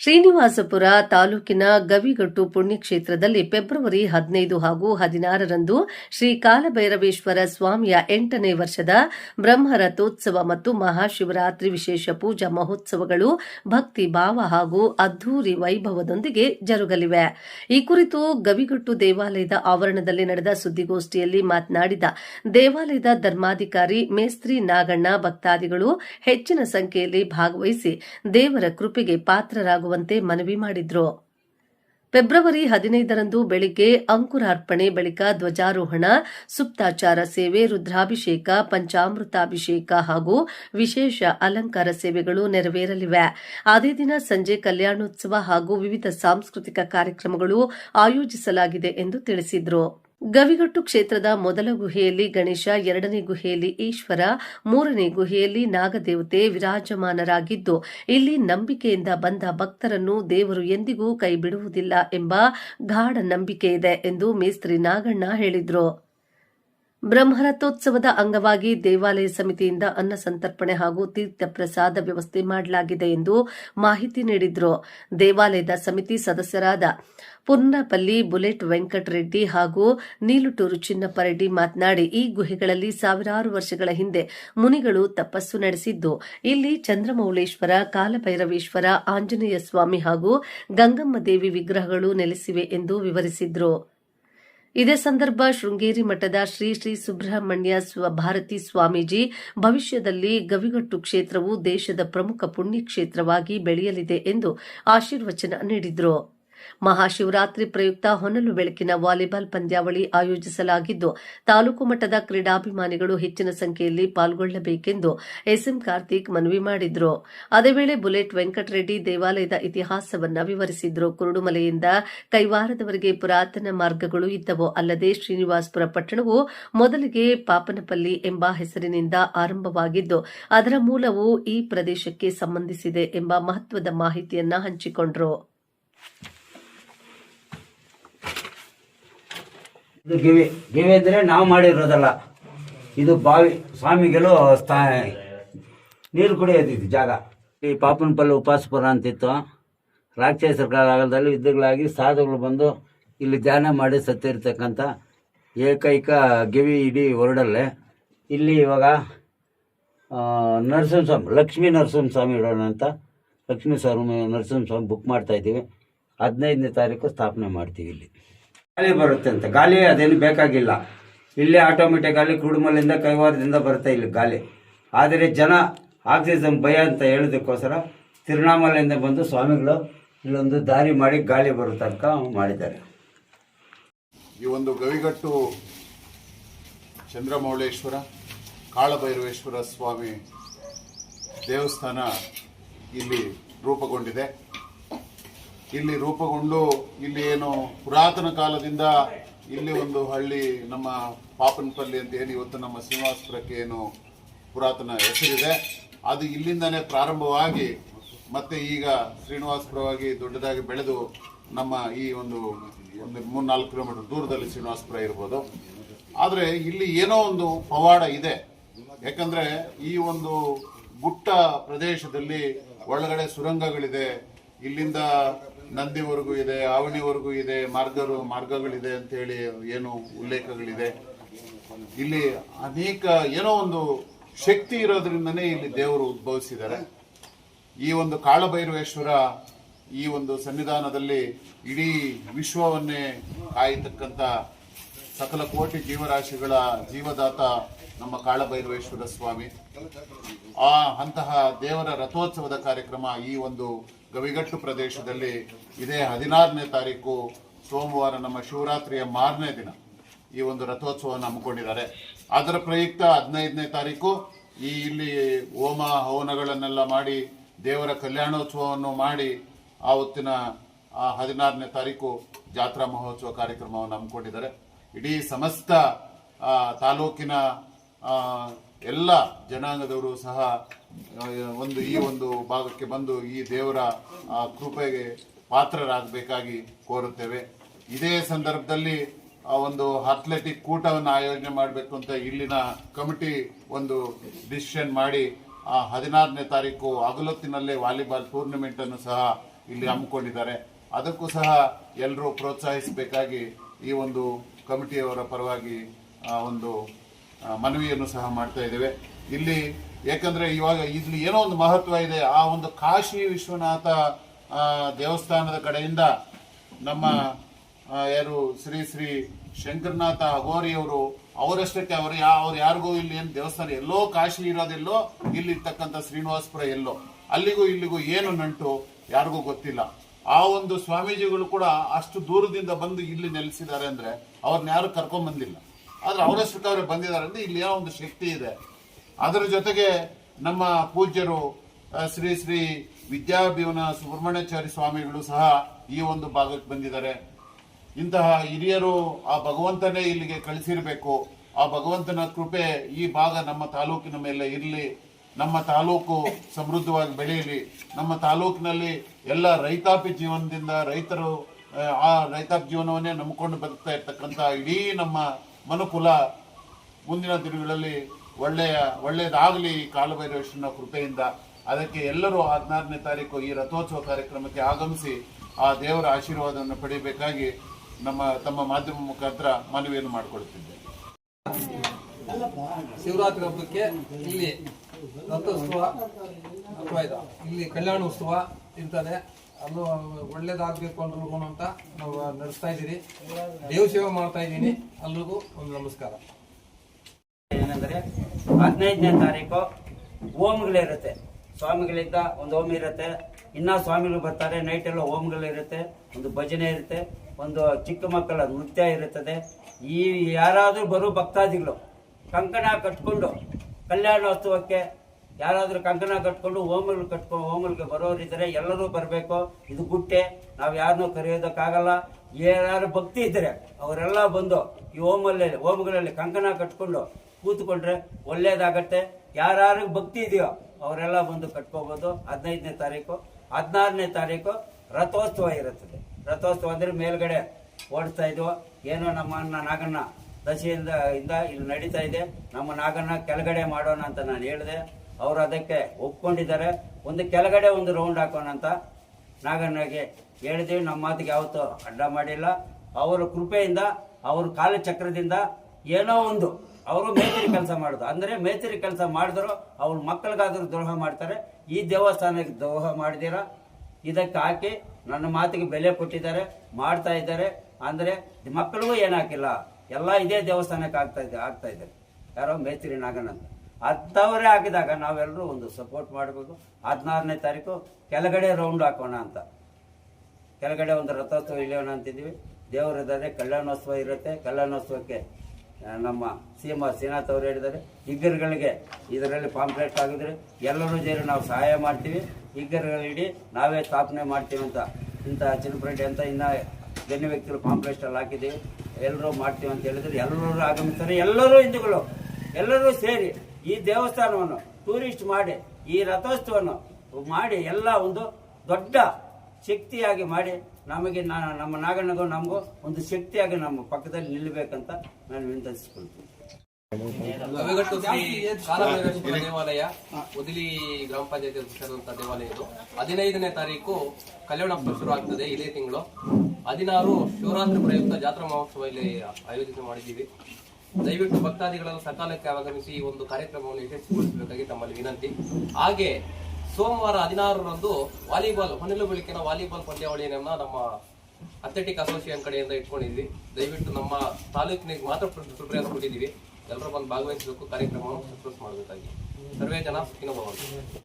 ಶ್ರೀನಿವಾಸಪುರ ತಾಲೂಕಿನ ಗವಿಗಟ್ಟು ಪುಣ್ಯಕ್ಷೇತ್ರದಲ್ಲಿ ಫೆಬ್ರವರಿ ಹದಿನೈದು ಹಾಗೂ ಹದಿನಾರರಂದು ಶ್ರೀ ಕಾಲಭೈರವೇಶ್ವರ ಸ್ವಾಮಿಯ ಎಂಟನೇ ವರ್ಷದ ಬ್ರಹ್ಮರಥೋತ್ಸವ ಮತ್ತು ಮಹಾಶಿವರಾತ್ರಿ ವಿಶೇಷ ಪೂಜಾ ಮಹೋತ್ಸವಗಳು ಭಕ್ತಿ ಭಾವ ಹಾಗೂ ಅದ್ದೂರಿ ವೈಭವದೊಂದಿಗೆ ಜರುಗಲಿವೆ. ಈ ಕುರಿತು ಗವಿಗಟ್ಟು ದೇವಾಲಯದ ಆವರಣದಲ್ಲಿ ನಡೆದ ಸುದ್ದಿಗೋಷ್ಠಿಯಲ್ಲಿ ಮಾತನಾಡಿದ ದೇವಾಲಯದ ಧರ್ಮಾಧಿಕಾರಿ ಮೇಸ್ತ್ರಿ ನಾಗಣ್ಣ ಭಕ್ತಾದಿಗಳು ಹೆಚ್ಚಿನ ಸಂಖ್ಯೆಯಲ್ಲಿ ಭಾಗವಹಿಸಿ ದೇವರ ಕೃಪೆಗೆ ಪಾತ್ರರಾಗುವಂತೆ ಮನವಿ ಮಾಡಿದ್ರು. ಫೆಬ್ರವರಿ ಹದಿನೈದರಂದು ಬೆಳಿಗ್ಗೆ ಅಂಕುರಾರ್ಪಣೆ ಬಳಿಕ ಧ್ವಜಾರೋಹಣ, ಸುಪ್ತಾಚಾರ ಸೇವೆ, ರುದ್ರಾಭಿಷೇಕ, ಪಂಚಾಮೃತಾಭಿಷೇಕ ಹಾಗೂ ವಿಶೇಷ ಅಲಂಕಾರ ಸೇವೆಗಳು ನೆರವೇರಲಿವೆ. ಅದೇ ದಿನ ಸಂಜೆ ಕಲ್ಯಾಣೋತ್ಸವ ಹಾಗೂ ವಿವಿಧ ಸಾಂಸ್ಕೃತಿಕ ಕಾರ್ಯಕ್ರಮಗಳು ಆಯೋಜಿಸಲಾಗಿದೆ ಎಂದು ತಿಳಿಸಿದರು. ಗವಿಗಟ್ಟು ಕ್ಷೇತ್ರದ ಮೊದಲ ಗುಹೆಯಲ್ಲಿ ಗಣೇಶ, ಎರಡನೇ ಗುಹೆಯಲ್ಲಿ ಈಶ್ವರ, ಮೂರನೇ ಗುಹೆಯಲ್ಲಿ ನಾಗದೇವತೆ ವಿರಾಜಮಾನರಾಗಿದ್ದು, ಇಲ್ಲಿ ನಂಬಿಕೆಯಿಂದ ಬಂದ ಭಕ್ತರನ್ನು ದೇವರು ಎಂದಿಗೂ ಕೈಬಿಡುವುದಿಲ್ಲ ಎಂಬ ಗಾಢ ನಂಬಿಕೆ ಇದೆ ಎಂದು ಮೇಸ್ತ್ರಿ ನಾಗಣ್ಣ ಹೇಳಿದರು. ಬ್ರಹ್ಮರಥೋತ್ಸವದ ಅಂಗವಾಗಿ ದೇವಾಲಯ ಸಮಿತಿಯಿಂದ ಅನ್ನ ಸಂತರ್ಪಣೆ ಹಾಗೂ ತೀರ್ಥ ಪ್ರಸಾದ ವ್ಯವಸ್ಥೆ ಮಾಡಲಾಗಿದೆ ಎಂದು ಮಾಹಿತಿ ನೀಡಿದ್ರು. ದೇವಾಲಯದ ಸಮಿತಿ ಸದಸ್ಯರಾದ ಪುನ್ನಪಲ್ಲಿ ಬುಲೆಟ್ ವೆಂಕಟರೆಡ್ಡಿ ಹಾಗೂ ನೀಲುಟೂರು ಚಿನ್ನಪ್ಪ ರೆಡ್ಡಿ ಮಾತನಾಡಿ, ಈ ಗುಹೆಗಳಲ್ಲಿ ಸಾವಿರಾರು ವರ್ಷಗಳ ಹಿಂದೆ ಮುನಿಗಳು ತಪಸ್ಸು ನಡೆಸಿದ್ದು. ಇಲ್ಲಿ ಚಂದ್ರಮೌಳೇಶ್ವರ, ಕಾಲಭೈರವೇಶ್ವರ, ಆಂಜನೇಯ ಸ್ವಾಮಿ ಹಾಗೂ ಗಂಗಮ್ಮ ದೇವಿ ವಿಗ್ರಹಗಳು ನೆಲೆಸಿವೆ ಎಂದು ವಿವರಿಸಿದ್ರು. ಇದೇ ಸಂದರ್ಭ ಶೃಂಗೇರಿ ಮಠದ ಶ್ರೀ ಶ್ರೀ ಸುಬ್ರಹ್ಮಣ್ಯ ಭಾರತಿ ಸ್ವಾಮೀಜಿ, ಭವಿಷ್ಯದಲ್ಲಿ ಗವಿಗಟ್ಟು ಕ್ಷೇತ್ರವು ದೇಶದ ಪ್ರಮುಖ ಪುಣ್ಯಕ್ಷೇತ್ರವಾಗಿ ಬೆಳೆಯಲಿದೆ ಎಂದು ಆಶೀರ್ವಚನ ನೀಡಿದರು. ಮಹಾಶಿವರಾತ್ರಿ ಪ್ರಯುಕ್ತ ಹೊನಲು ಬೆಳಕಿನ ವಾಲಿಬಾಲ್ ಪಂದ್ಯಾವಳಿ ಆಯೋಜಿಸಲಾಗಿದ್ದು, ತಾಲೂಕು ಮಟ್ಟದ ಕ್ರೀಡಾಭಿಮಾನಿಗಳು ಹೆಚ್ಚಿನ ಸಂಖ್ಯೆಯಲ್ಲಿ ಪಾಲ್ಗೊಳ್ಳಬೇಕೆಂದು ಎಸ್ಎಂ ಕಾರ್ತಿಕ್ ಮನವಿ ಮಾಡಿದ್ರು. ಅದೇ ವೇಳೆ ಬುಲೆಟ್ ವೆಂಕಟರೆಡ್ಡಿ ದೇವಾಲಯದ ಇತಿಹಾಸವನ್ನ ವಿವರಿಸಿದ್ರು. ಕುರುಡುಮಲೆಯಿಂದ ಕೈವಾರದವರೆಗೆ ಪುರಾತನ ಮಾರ್ಗಗಳು ಇದ್ದವು. ಅಲ್ಲದೆ ಶ್ರೀನಿವಾಸಪುರ ಪಟ್ಟಣವು ಮೊದಲಿಗೆ ಪಾಪನಪಲ್ಲಿ ಎಂಬ ಹೆಸರಿನಿಂದ ಆರಂಭವಾಗಿದ್ದು, ಅದರ ಮೂಲವು ಈ ಪ್ರದೇಶಕ್ಕೆ ಸಂಬಂಧಿಸಿದೆ ಎಂಬ ಮಹತ್ವದ ಮಾಹಿತಿಯನ್ನು ಹಂಚಿಕೊಂಡರು. ಇದು ಗಿವಿ ಗಿವಿ ಅಂದರೆ ನಾವು ಮಾಡಿರೋದಲ್ಲ. ಇದು ಬಾವಿ ಸ್ವಾಮಿಗಳು ಸ್ಥಾ, ನೀರು ಕುಡಿಯೋದು ಇದು ಜಾಗ. ಈ ಪಾಪನ ಪಾಪನಪಲ್ಲಿ ಉಪಾಸಪುರ ಅಂತಿತ್ತು. ರಾಕ್ಷಸರ ಕಾಲದಲ್ಲಿ ಯುದ್ಧಗಳಾಗಿ ಸಾಧುಗಳು ಬಂದು ಇಲ್ಲಿ ಧ್ಯಾನ ಮಾಡಿ ಸತ್ತಿರ್ತಕ್ಕಂಥ ಏಕೈಕ ಗಿವಿ ಇಡೀ ವರ್ಡಲ್ಲೇ ಇಲ್ಲಿ ಇವಾಗ ನರಸಿಂಹಸ್ವಾಮಿ, ಲಕ್ಷ್ಮೀ ನರಸಿಂಹಸ್ವಾಮಿ ಇಡೋಣ ಅಂತ ಲಕ್ಷ್ಮೀ ಸ್ವಾಮಿ, ನರಸಿಂಹಸ್ವಾಮಿ ಬುಕ್ ಮಾಡ್ತಾಯಿದ್ದೀವಿ ಹದಿನೈದನೇ ತಾರೀಕು ಸ್ಥಾಪನೆ ಮಾಡ್ತೀವಿ ಇಲ್ಲಿ. ಗಾಳಿ ಬರುತ್ತೆ ಅಂತ. ಗಾಳಿ ಅದೇನು ಬೇಕಾಗಿಲ್ಲ. ಇಲ್ಲೇ ಆಟೋಮೆಟಿಕ್ ಆಗಿ ಕುಡುಮಲಿಂದ ಕೈವಾರದಿಂದ ಬರುತ್ತೆ ಇಲ್ಲಿ ಗಾಳಿ. ಆದರೆ ಜನ ಆಕ್ಸಿಜನ್ ಭಯ ಅಂತ ಹೇಳೋದಕ್ಕೋಸ್ಕರ ತಿರುಣಾಮಲೆಯಿಂದ ಬಂದು ಸ್ವಾಮಿಗಳು ಇಲ್ಲೊಂದು ದಾರಿ ಮಾಡಿ ಗಾಳಿ ಬರೋ ತನಕ ಮಾಡಿದ್ದಾರೆ. ಈ ಒಂದು ಗವಿಗಟ್ಟು ಚಂದ್ರಮೌಳೇಶ್ವರ, ಕಾಳಭೈರವೇಶ್ವರ ಸ್ವಾಮಿ ದೇವಸ್ಥಾನ ಇಲ್ಲಿ ರೂಪುಗೊಂಡಿದೆ. ಇಲ್ಲಿ ರೂಪುಗೊಂಡು ಇಲ್ಲಿ ಏನು ಪುರಾತನ ಕಾಲದಿಂದ ಇಲ್ಲಿ ಒಂದು ಹಳ್ಳಿ, ನಮ್ಮ ಪಾಪನಪಲ್ಲಿ ಅಂತ ಏನು ಇವತ್ತು ನಮ್ಮ ಶ್ರೀನಿವಾಸಪುರಕ್ಕೆ ಏನು ಪುರಾತನ ಹೆಸರಿದೆ. ಅದು ಇಲ್ಲಿಂದನೇ ಪ್ರಾರಂಭವಾಗಿ ಮತ್ತೆ ಈಗ ಶ್ರೀನಿವಾಸಪುರವಾಗಿ ದೊಡ್ಡದಾಗಿ ಬೆಳೆದು ನಮ್ಮ ಈ ಒಂದು ಒಂದು ಮೂರ್ನಾಲ್ಕು ಕಿಲೋಮೀಟರ್ ದೂರದಲ್ಲಿ ಶ್ರೀನಿವಾಸಪುರ ಇರ್ಬೋದು. ಆದರೆ ಇಲ್ಲಿ ಏನೋ ಒಂದು ಪವಾಡ ಇದೆ. ಯಾಕಂದ್ರೆ ಈ ಒಂದು ಗುಟ್ಟ ಪ್ರದೇಶದಲ್ಲಿ ಒಳಗಡೆ ಸುರಂಗಗಳಿದೆ. ಇಲ್ಲಿಂದ ನಂದಿವರೆಗೂ ಇದೆ ಆವಣಿವರೆಗೂ ಇದೆ, ಮಾರ್ಗರು, ಮಾರ್ಗಗಳಿದೆ ಅಂತ ಹೇಳಿ ಏನು ಉಲ್ಲೇಖಗಳಿದೆ. ಇಲ್ಲಿ ಅನೇಕ ಏನೋ ಒಂದು ಶಕ್ತಿ ಇರೋದ್ರಿಂದನೇ ಇಲ್ಲಿ ದೇವರು ಉದ್ಭವಿಸಿದ್ದಾರೆ. ಈ ಒಂದು ಕಾಳಭೈರವೇಶ್ವರ ಈ ಒಂದು ಸನ್ನಿಧಾನದಲ್ಲಿ ಇಡೀ ವಿಶ್ವವನ್ನೇ ಕಾಯತಕ್ಕಂಥ ಸಕಲ ಕೋಟಿ ಜೀವರಾಶಿಗಳ ಜೀವದಾತ ನಮ್ಮ ಕಾಳಭೈರವೇಶ್ವರ ಸ್ವಾಮಿ. ಆ ಅಂತಹ ದೇವರ ರಥೋತ್ಸವದ ಕಾರ್ಯಕ್ರಮ ಈ ಒಂದು ಗವಿಗಟ್ಟು ಪ್ರದೇಶದಲ್ಲಿ ಇದೇ ಹದಿನಾರನೇ ತಾರೀಕು ಸೋಮವಾರ ನಮ್ಮ ಶಿವರಾತ್ರಿಯ ಮಾರನೇ ದಿನ ಈ ಒಂದು ರಥೋತ್ಸವವನ್ನು ಹಮ್ಮಿಕೊಂಡಿದ್ದಾರೆ. ಅದರ ಪ್ರಯುಕ್ತ ಹದಿನೈದನೇ ತಾರೀಕು ಈ ಇಲ್ಲಿ ಹೋಮ ಹವನಗಳನ್ನೆಲ್ಲ ಮಾಡಿ, ದೇವರ ಕಲ್ಯಾಣೋತ್ಸವವನ್ನು ಮಾಡಿ ಆವತ್ತಿನ ಆ ಹದಿನಾರನೇ ತಾರೀಕು ಜಾತ್ರಾ ಮಹೋತ್ಸವ ಕಾರ್ಯಕ್ರಮವನ್ನು ಹಮ್ಮಿಕೊಂಡಿದ್ದಾರೆ. ಇಡೀ ಸಮಸ್ತ ತಾಲೂಕಿನ ಎಲ್ಲ ಜನಾಂಗದವರು ಸಹ ಒಂದು ಈ ಒಂದು ಭಾಗಕ್ಕೆ ಬಂದು ಈ ದೇವರ ಕೃಪೆಗೆ ಪಾತ್ರರಾಗಬೇಕಾಗಿ ಕೋರುತ್ತೇವೆ. ಇದೇ ಸಂದರ್ಭದಲ್ಲಿ ಒಂದು ಅಥ್ಲೆಟಿಕ್ ಕೂಟವನ್ನು ಆಯೋಜನೆ ಮಾಡಬೇಕು ಅಂತ ಇಲ್ಲಿನ ಕಮಿಟಿ ಒಂದು ಡಿಸಿಷನ್ ಮಾಡಿ, ಆ, ಹದಿನಾರನೇ ತಾರೀಕು ಅಗಲೊತ್ತಿನಲ್ಲೇ ವಾಲಿಬಾಲ್ ಟೂರ್ನಮೆಂಟ್ ಅನ್ನು ಸಹ ಇಲ್ಲಿ ಹಮ್ಮಿಕೊಂಡಿದ್ದಾರೆ. ಅದಕ್ಕೂ ಸಹ ಎಲ್ಲರೂ ಪ್ರೋತ್ಸಾಹಿಸಬೇಕಾಗಿ ಈ ಒಂದು ಕಮಿಟಿಯವರ ಪರವಾಗಿ ಒಂದು ಮನವಿಯನ್ನು ಸಹ ಮಾಡ್ತಾ ಇದ್ದೇವೆ. ಇಲ್ಲಿ ಏಕೆಂದರೆ ಇವಾಗ ಇಲ್ಲಿ ಏನೋ ಒಂದು ಮಹತ್ವ ಇದೆ. ಆ ಒಂದು ಕಾಶಿ ವಿಶ್ವನಾಥ ದೇವಸ್ಥಾನದ ಕಡೆಯಿಂದ ನಮ್ಮ ಯಾರು ಶ್ರೀ ಶ್ರೀ ಶಂಕರನಾಥ ಅಗೋರಿಯವರು ಅವರಷ್ಟಕ್ಕೆ ಅವರು ಯಾ, ಅವ್ರು ಯಾರಿಗೂ ಇಲ್ಲಿ ಏನು ದೇವಸ್ಥಾನ ಎಲ್ಲೋ ಕಾಶಿ ಇರೋದೆಲ್ಲೋ ಇಲ್ಲಿ ಇರ್ತಕ್ಕಂಥ ಶ್ರೀನಿವಾಸಪುರ ಎಲ್ಲೋ. ಅಲ್ಲಿಗೂ ಇಲ್ಲಿಗೂ ಏನು ನಂಟು ಯಾರಿಗೂ ಗೊತ್ತಿಲ್ಲ. ಆ ಒಂದು ಸ್ವಾಮೀಜಿಗಳು ಕೂಡ ಅಷ್ಟು ದೂರದಿಂದ ಬಂದು ಇಲ್ಲಿ ನೆಲೆಸಿದ್ದಾರೆ ಅಂದ್ರೆ ಅವ್ರನ್ನ ಯಾರು ಕರ್ಕೊಂಡ್ ಬಂದಿಲ್ಲ. ಆದ್ರೆ ಅವರಷ್ಟಕ್ಕೆ ಅವ್ರೆ ಬಂದಿದ್ದಾರೆ ಅಂದ್ರೆ ಇಲ್ಲಿ ಯಾವ ಒಂದು ಶಕ್ತಿ ಇದೆ. ಅದರ ಜೊತೆಗೆ ನಮ್ಮ ಪೂಜ್ಯರು ಶ್ರೀ ಶ್ರೀ ವಿದ್ಯಾಭೀವನ ಸುಬ್ರಹ್ಮಣ್ಯಾಚಾರಿ ಸ್ವಾಮಿಗಳು ಸಹ ಈ ಒಂದು ಭಾಗಕ್ಕೆ ಬಂದಿದ್ದಾರೆ. ಇಂತಹ ಹಿರಿಯರು ಆ ಭಗವಂತನೇ ಇಲ್ಲಿಗೆ ಕಳಿಸಿರ್ಬೇಕು. ಆ ಭಗವಂತನ ಕೃಪೆ ಈ ಭಾಗ ನಮ್ಮ ತಾಲೂಕಿನ ಮೇಲೆ ಇರಲಿ. ನಮ್ಮ ತಾಲೂಕು ಸಮೃದ್ಧವಾಗಿ ಬೆಳೆಯಲಿ ನಮ್ಮ ತಾಲೂಕಿನಲ್ಲಿ ಎಲ್ಲ ರೈತಾಪಿ ಜೀವನದಿಂದ ರೈತರು ಆ, ರೈತಾಪಿ ಜೀವನವನ್ನೇ ನಂಬಿಕೊಂಡು ಬದುಕ್ತಾ ಇರ್ತಕ್ಕಂಥ ಇಡೀ ನಮ್ಮ ಮನುಕುಲ ಮುಂದಿನ ದಿನಗಳಲ್ಲಿ ಒಳ್ಳೆಯ ಒಳ್ಳೆಯದಾಗಲಿ ಈ ಕಾಲಭೈರವೇಶ್ವರನ ಕೃಪೆಯಿಂದ. ಅದಕ್ಕೆ ಎಲ್ಲರೂ ಹದಿನಾರನೇ ತಾರೀಕು ಈ ರಥೋತ್ಸವ ಕಾರ್ಯಕ್ರಮಕ್ಕೆ ಆಗಮಿಸಿ ಆ ದೇವರ ಆಶೀರ್ವಾದವನ್ನು ಪಡೆಯಬೇಕಾಗಿ ನಮ್ಮ ತಮ್ಮ ಮಾಧ್ಯಮ ಮುಖಾಂತರ ಮನವಿಯನ್ನು ಮಾಡಿಕೊಳ್ತಿದ್ದೇವೆ ಶಿವರಾತ್ರಿ ಹಬ್ಬಕ್ಕೆ ಇಲ್ಲಿ ರಥೋತ್ಸವ ಅಥವಾ ಇದು ಇಲ್ಲಿ ಕಲ್ಯಾಣ ಉತ್ಸವ ಇರ್ತದೆ ಅದು ಒಳ್ಳೇದಾಗಬೇಕು ಎಲ್ರಿಗೂ ಅಂತ ನಾವು ನಡೆಸ್ತಾ ಇದ್ದೀರಿ. ದೇವ ಸೇವೆ ಮಾಡ್ತಾ ಇದ್ದೀನಿ. ಎಲ್ರಿಗೂ ಒಂದು ನಮಸ್ಕಾರ. ಏನಂದರೆ, ಹದಿನೈದನೇ ತಾರೀಕು ಓಮ್ಗಳಿರುತ್ತೆ ಸ್ವಾಮಿಗಳಿದ್ದ ಒಂದು ಓಮ್ ಇರುತ್ತೆ. ಇನ್ನ ಸ್ವಾಮಿಗಳು ಬರ್ತಾರೆ ನೈಟ್ ಎಲ್ಲ ಹೋಮಗಳಿರುತ್ತೆ ಒಂದು ಭಜನೆ ಇರುತ್ತೆ. ಒಂದು ಚಿಕ್ಕ ಮಕ್ಕಳ ನೃತ್ಯ ಇರುತ್ತದೆ. ಈ ಯಾರಾದರೂ ಬರೋ ಭಕ್ತಾದಿಗಳು ಕಂಕಣ ಕಟ್ಕೊಂಡು ಕಲ್ಯಾಣೋತ್ಸವಕ್ಕೆ ಯಾರಾದರೂ ಕಂಕಣ ಕಟ್ಕೊಂಡು ಹೋಮಲ್ ಕಟ್ಕೊಂಡು ಹೋಮಲ್ಗೆ ಬರೋರಿದ್ದರೆ ಎಲ್ಲರೂ ಬರಬೇಕು. ಇದು ಗುಟ್ಟೆ. ನಾವು ಯಾರನ್ನೂ ಕರೆಯೋದಕ್ಕಾಗಲ್ಲ. ಯಾರು ಭಕ್ತಿ ಇದ್ದರೆ ಅವರೆಲ್ಲ ಬಂದು ಈ ಹೋಮಲ್ಲಿ, ಹೋಮಗಳಲ್ಲಿ ಕಂಕಣ ಕಟ್ಕೊಂಡು ಕೂತ್ಕೊಂಡ್ರೆ ಒಳ್ಳೇದಾಗತ್ತೆ. ಯಾರ್ಯಾರಿಗೆ ಭಕ್ತಿ ಇದೆಯೋ ಅವರೆಲ್ಲ ಬಂದು ಕಟ್ಕೋಬೋದು. ಹದಿನೈದನೇ ತಾರೀಕು, ಹದಿನಾರನೇ ತಾರೀಕು ರಥೋತ್ಸವ ಇರುತ್ತದೆ. ರಥೋತ್ಸವ ಅಂದರೆ ಮೇಲ್ಗಡೆ ಓಡಿಸ್ತಾ ಇದ್ವು. ಏನೋ ನಮ್ಮ ಅಣ್ಣ ನಾಗಣ್ಣ ದಶೆಯಿಂದ ಇಂದ ಇಲ್ಲಿ ನಡೀತಾ ಇದೆ. ನಮ್ಮ ನಾಗಣ್ಣ ಕೆಳಗಡೆ ಮಾಡೋಣ ಅಂತ ನಾನು ಹೇಳಿದೆ. ಅವರು ಅದಕ್ಕೆ ಒಪ್ಕೊಂಡಿದ್ದಾರೆ. ಒಂದು ಕೆಳಗಡೆ ಒಂದು ರೌಂಡ್ ಹಾಕೋಣ ಅಂತ ನಾಗಣ್ಣಗೆ ಹೇಳಿದೀವಿ ನಮ್ಮ ಮಾತಿಗೆ ಯಾವತ್ತೂ ಅಡ್ಡ ಮಾಡಿಲ್ಲ. ಅವರ ಕೃಪೆಯಿಂದ, ಅವ್ರ ಕಾಲಚಕ್ರದಿಂದ ಏನೋ ಒಂದು ಅವರು ಮೇಸ್ತ್ರಿ ಕೆಲಸ ಮಾಡೋದು. ಅಂದರೆ ಮೇಸ್ತ್ರಿ ಕೆಲಸ ಮಾಡಿದ್ರು ಅವ್ರ ಮಕ್ಕಳಿಗಾದ್ರೂ ದ್ರೋಹ ಮಾಡ್ತಾರೆ. ಈ ದೇವಸ್ಥಾನಕ್ಕೆ ದ್ರೋಹ ಮಾಡಿದಿರ ಇದಕ್ಕೆ ಹಾಕಿ ನನ್ನ ಮಾತಿಗೆ ಬೆಲೆ ಕೊಟ್ಟಿದ್ದಾರೆ, ಮಾಡ್ತಾ ಇದ್ದಾರೆ. ಅಂದರೆ ಮಕ್ಕಳಿಗೂ ಏನಾಕಿಲ್ಲ ಎಲ್ಲ ಇದೇ ದೇವಸ್ಥಾನಕ್ಕೆ ಆಗ್ತಾ ಇದೆ, ಆಗ್ತಾ ಇದ್ದಾರೆ ಯಾರೋ ಮೇತ್ರಿ ನಾಗಣ್ಣ ಅಂತ ಅಂಥವರೇ ಹಾಕಿದಾಗ ನಾವೆಲ್ಲರೂ ಒಂದು ಸಪೋರ್ಟ್ ಮಾಡಬೇಕು ಹದಿನಾರನೇ ತಾರೀಕು ಕೆಳಗಡೆ ರೌಂಡ್ ಹಾಕೋಣ ಅಂತ. ಕೆಳಗಡೆ ಒಂದು ರಥೋತ್ಸವ ಇಳಿಯೋಣ ಅಂತಿದ್ದೀವಿ. ದೇವರಿದ್ದಾರೆ ಕಲ್ಯಾಣೋತ್ಸವ ಇರುತ್ತೆ. ಕಲ್ಯಾಣೋತ್ಸವಕ್ಕೆ ನಮ್ಮ ಸಿ ಆರ್ ಶ್ರೀನಾಥ್ ಅವರು ಹೇಳಿದ್ದಾರೆ. ಹಿಗ್ಗರುಗಳಿಗೆ ಇದರಲ್ಲಿ ಪಾಂಪ್ಲೆಟ್ ಆಗಿದ್ರೆ ಎಲ್ಲರೂ ಸೇರಿ ನಾವು ಸಹಾಯ ಮಾಡ್ತೀವಿ. ಹಿಗ್ಗರುಗಳಿಡಿ ನಾವೇ ಸ್ಥಾಪನೆ ಮಾಡ್ತೀವಿ ಅಂತ, ಇಂಥ ಚಿನ್ನಪ್ರೆಡ್ಡಿ ಅಂತ ಇನ್ನೂ ಗಣ್ಯ ವ್ಯಕ್ತಿಗಳು ಪಾಂಪ್ಲೆಟ್ ಅಲ್ಲಿ ಹಾಕಿದ್ದೀವಿ. ಎಲ್ಲರೂ ಮಾಡ್ತೀವಿ ಅಂತ ಹೇಳಿದ್ರೆ ಎಲ್ಲರೂ ಆಗಮಿಸ್ತಾರೆ. ಎಲ್ಲರೂ ಹಿಂದೂಗಳು, ಎಲ್ಲರೂ ಸೇರಿ ಈ ದೇವಸ್ಥಾನವನ್ನು ಟೂರಿಸ್ಟ್ ಮಾಡಿ, ಈ ರಥೋತ್ಸವವನ್ನು ಮಾಡಿ, ಎಲ್ಲ ಒಂದು ದೊಡ್ಡ ಶಕ್ತಿಯಾಗಿ ಮಾಡಿ, ನಮಗೆ ನಮ್ಮ ನಾಗಣ್ಣಗೂ ನಮಗೂ ಒಂದು ಶಕ್ತಿಯಾಗಿ ನಮ್ಮ ಪಕ್ಕದಲ್ಲಿ ನಿಲ್ಲಬೇಕಂತ ನಾನು ವಿನಂತಿಸಿಕೊಳ್ತೀನಿ. ದೇವಾಲಯ, ಉದಿಲಿ ಗ್ರಾಮ ಪಂಚಾಯತಿ ದೇವಾಲಯ ಇದು. ಹದಿನೈದನೇ ತಾರೀಕು ಕಲ್ಯಾಣ ಶುರು ಆಗ್ತದೆ ಇದೇ ತಿಂಗಳು. ಹದಿನಾರು ಶಿವರಾತ್ರಿ ಪ್ರಯುಕ್ತ ಜಾತ್ರಾ ಮಹೋತ್ಸವ ಇಲ್ಲಿ ಆಯೋಜನೆ ಮಾಡಿದ್ದೀವಿ. ದಯವಿಟ್ಟು ಭಕ್ತಾದಿಗಳನ್ನು ಸಕಾಲಕ್ಕೆ ಆಗಮಿಸಿ ಈ ಒಂದು ಕಾರ್ಯಕ್ರಮವನ್ನು ಯಶಸ್ವಿಗೊಳಿಸಬೇಕಾಗಿ ತಮ್ಮಲ್ಲಿ ವಿನಂತಿ. ಹಾಗೆ ಸೋಮವಾರ ಹದಿನಾರರಂದು ವಾಲಿಬಾಲ್, ಹೊನಲು ಬೆಳಕಿನ ವಾಲಿಬಾಲ್ ಪಂದ್ಯಾವಳಿಯನ್ನ ನಮ್ಮ ಅಥ್ಲೆಟಿಕ್ ಅಸೋಸಿಯೇಷನ್ ಕಡೆಯಿಂದ ಇಟ್ಕೊಂಡಿದ್ವಿ. ದಯವಿಟ್ಟು ನಮ್ಮ ತಾಲೂಕಿನಿಗೆ ಮಾತ್ರ ಪ್ರಿಫರೆನ್ಸ್ ಕೊಟ್ಟಿದ್ದೀವಿ ಎಲ್ಲರೂ ಬಂದು ಭಾಗವಹಿಸಬೇಕು, ಕಾರ್ಯಕ್ರಮವನ್ನು ಸಕ್ಸಸ್ ಮಾಡಬೇಕಾಗಿ. ಸರ್ವೇ ಜನ ಭವಂತು